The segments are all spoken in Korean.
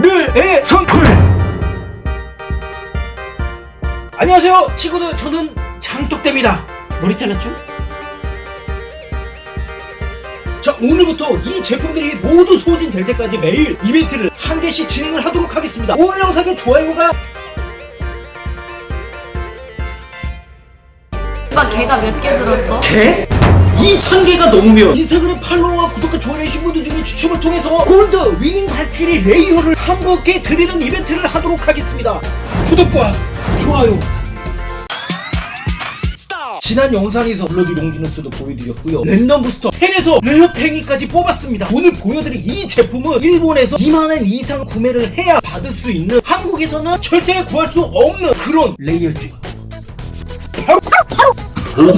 늘의 선풀 안녕하세요 친구들 저는 장독대입니다 머리 잘랐죠? 자 오늘부터 이 제품들이 모두 소진될 때까지 매일 이벤트를 한 개씩 진행을 하도록 하겠습니다 오늘 영상의 좋아요가 오빠 걔가 몇 개 들었어? 개? 2,000개가 넘으면 인스타그램 팔로워와 구독과 좋아요해주신 분들 중에 추첨을 통해서 골드 위닝 발키리 레이어를 한 분께 드리는 이벤트를 하도록 하겠습니다. 구독과 좋아요 지난 영상에서 블러디 롱기누스도 보여드렸고요. 랜덤 부스터 10에서 레어 팽이까지 뽑았습니다. 오늘 보여드릴 이 제품은 일본에서 2만원 이상 구매를 해야 받을 수 있는 한국에서는 절대 구할 수 없는 그런 레이어죠 바로! 바로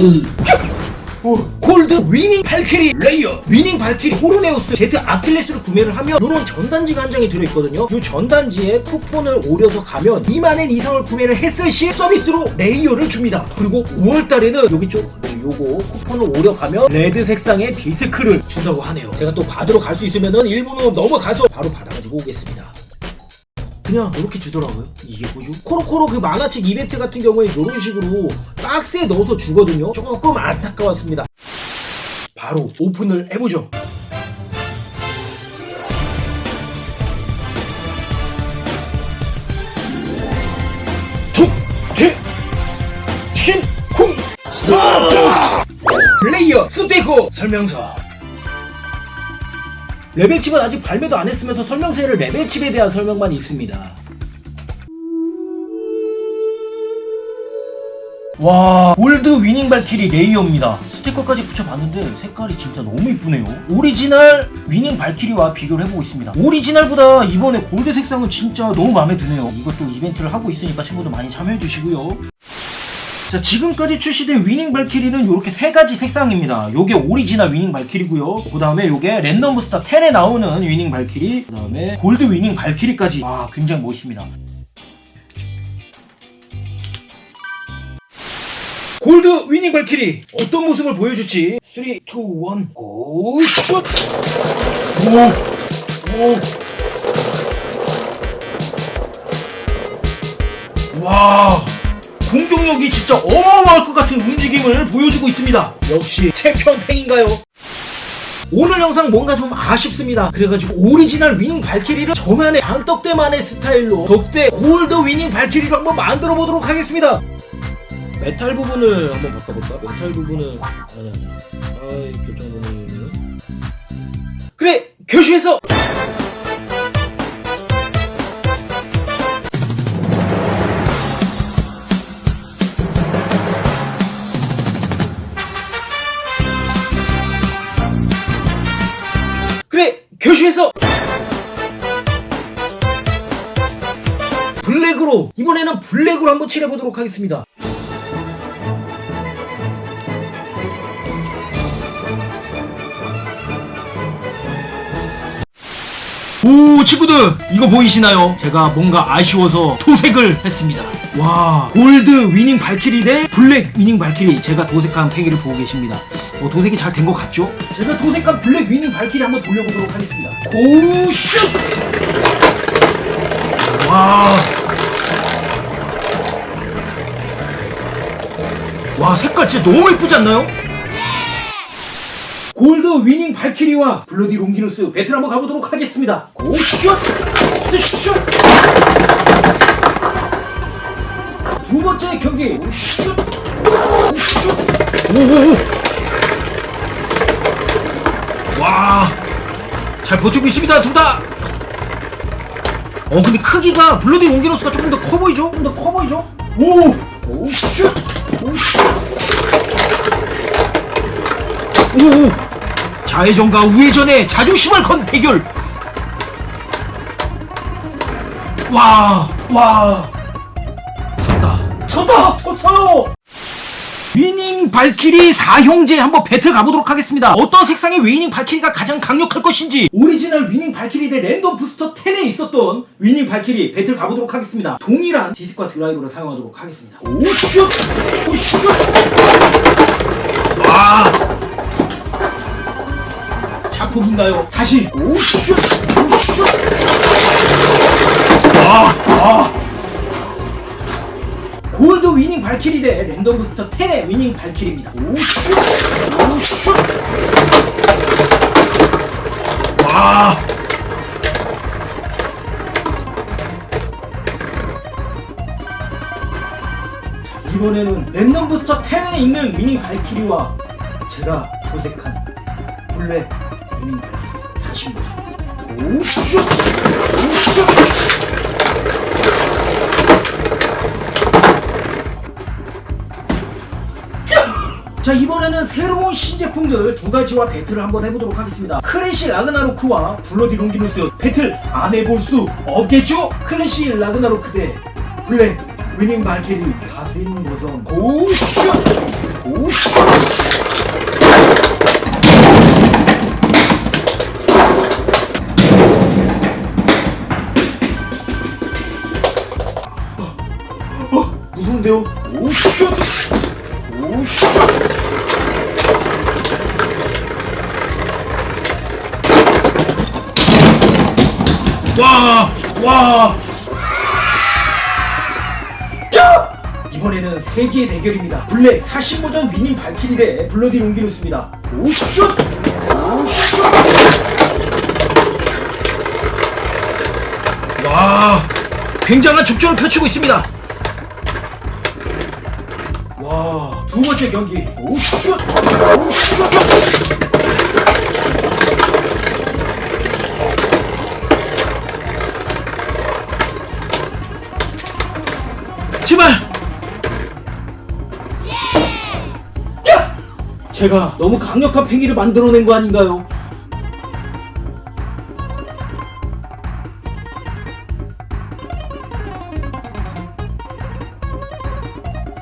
오, 골드 위닝 발키리 레이어. 위닝 발키리 호르네우스 제트 아킬레스를 구매를 하면 이런 전단지가 한 장이 들어있거든요. 이 전단지에 쿠폰을 오려서 가면 2만엔 이상을 구매를 했을 시 서비스로 레이어를 줍니다. 그리고 5월달에는 여기 쪽 요거 쿠폰을 오려 가면 레드 색상의 디스크를 준다고 하네요. 제가 또 받으러 갈 수 있으면은 일본으로 넘어가서 바로 받아가지고 오겠습니다 그냥 이렇게 주더라고요. 이게 뭐죠? 코로코로 그 만화책 이벤트 같은 경우에 이런 식으로 박스에 넣어서 주거든요. 조금 안타까웠습니다. 바로 오픈을 해보죠. 신쿵 레이어 스테고 설명서 레벨칩은 아직 발매도 안 했으면서 설명서에는 레벨칩에 대한 설명만 있습니다. 와 골드 위닝 발키리 레이어입니다. 스티커까지 붙여봤는데 색깔이 진짜 너무 이쁘네요. 오리지널 위닝 발키리와 비교를 해보고 있습니다. 오리지널보다 이번에 골드 색상은 진짜 너무 마음에 드네요. 이것도 이벤트를 하고 있으니까 친구들 많이 참여해 주시고요 자 지금까지 출시된 위닝 발키리는 이렇게 세 가지 색상입니다 요게 오리지널 위닝 발키리고요 그 다음에 요게 랜덤 부스터 10에 나오는 위닝 발키리 그 다음에 골드 위닝 발키리까지 와 굉장히 멋있습니다 골드 위닝 발키리 어떤 모습을 보여줄지 3, 2, 1 고! 슛! 오! 오! 와 공격력이 진짜 어마어마할 것 같은 움직임을 보여주고 있습니다 역시 챔피언 팽인가요? 오늘 영상 뭔가 좀 아쉽습니다. 그래가지고 오리지널 위닝 발키리를 저만의 장떡대만의 스타일로 덕대 골드 위닝 발키리로 한번 만들어 보도록 하겠습니다. 메탈 부분을 한번 바꿔볼까? 메탈 부분은 아니 아니 아이 결정 부분이네요. 그래 교실에서 교실에서 블랙으로 이번에는 블랙으로 한번 칠해보도록 하겠습니다. 오 친구들 이거 보이시나요? 제가 뭔가 아쉬워서 도색을 했습니다 와 골드 위닝 발키리 대 블랙 위닝 발키리 제가 도색한 팽이를 보고 계십니다 어, 도색이 잘 된 것 같죠? 제가 도색한 블랙 위닝 발키리 한번 돌려보도록 하겠습니다 고슛 와. 와 색깔 진짜 너무 예쁘지 않나요? 골드 위닝 발키리와 블러디 롱기누스 배틀 한번 가보도록 하겠습니다. 고슛! 슛! 두 번째 경기 슛! 슛! 오오오! 와! 잘 버티고 있습니다, 둘 다! 어, 근데 크기가 블러디 롱기누스가 조금 더 커 보이죠? 좀더커 보이죠? 오! 오, 슛! 오, 슛! 오! 좌회전과 우회전의 자존심을 건 대결! 와! 와! 섰다! 섰다! 발키리 4형제 한번 배틀 가보도록 하겠습니다. 어떤 색상의 위닝 발키리가 가장 강력할 것인지 오리지널 위닝 발키리 대 랜덤 부스터 10에 있었던 위닝 발키리 배틀 가보도록 하겠습니다. 동일한 디스크와 드라이브를 사용하도록 하겠습니다. 오슛! 오슛! 와! 자폭인가요? 다시 오슛! 오슛! 발키리 대 랜덤 부스터 10의 위닝 발키리입니다. 오슛! 오슛! 와! 이번에는 랜덤 부스터 10에 있는 위닝 발키리와 제가 도색한 블랙 위닝 발키리 45점. 오슛! 오슛! 자 이번에는 새로운 신제품들 두 가지와 배틀을 한번 해보도록 하겠습니다. 클래시 라그나로크와 블러디 롱기누스 배틀 안 해볼 수 없겠죠? 클래시 라그나로크 대 블랙 위닝 발키리 4세 버전 고슛! 고슛! 어, 무서운데요? 오슛 오슛 와! 와! 야! 이번에는 세기의 대결입니다. 블랙 40버전 위닝 발키리 대 블러디 롱기누스입니다. 오슛! 오슛! 와! 굉장한 접전을 펼치고 있습니다. 두 번째 경기. 오슛! 오슛! 제발! 야! 제가 너무 강력한 팽이를 만들어낸 거 아닌가요?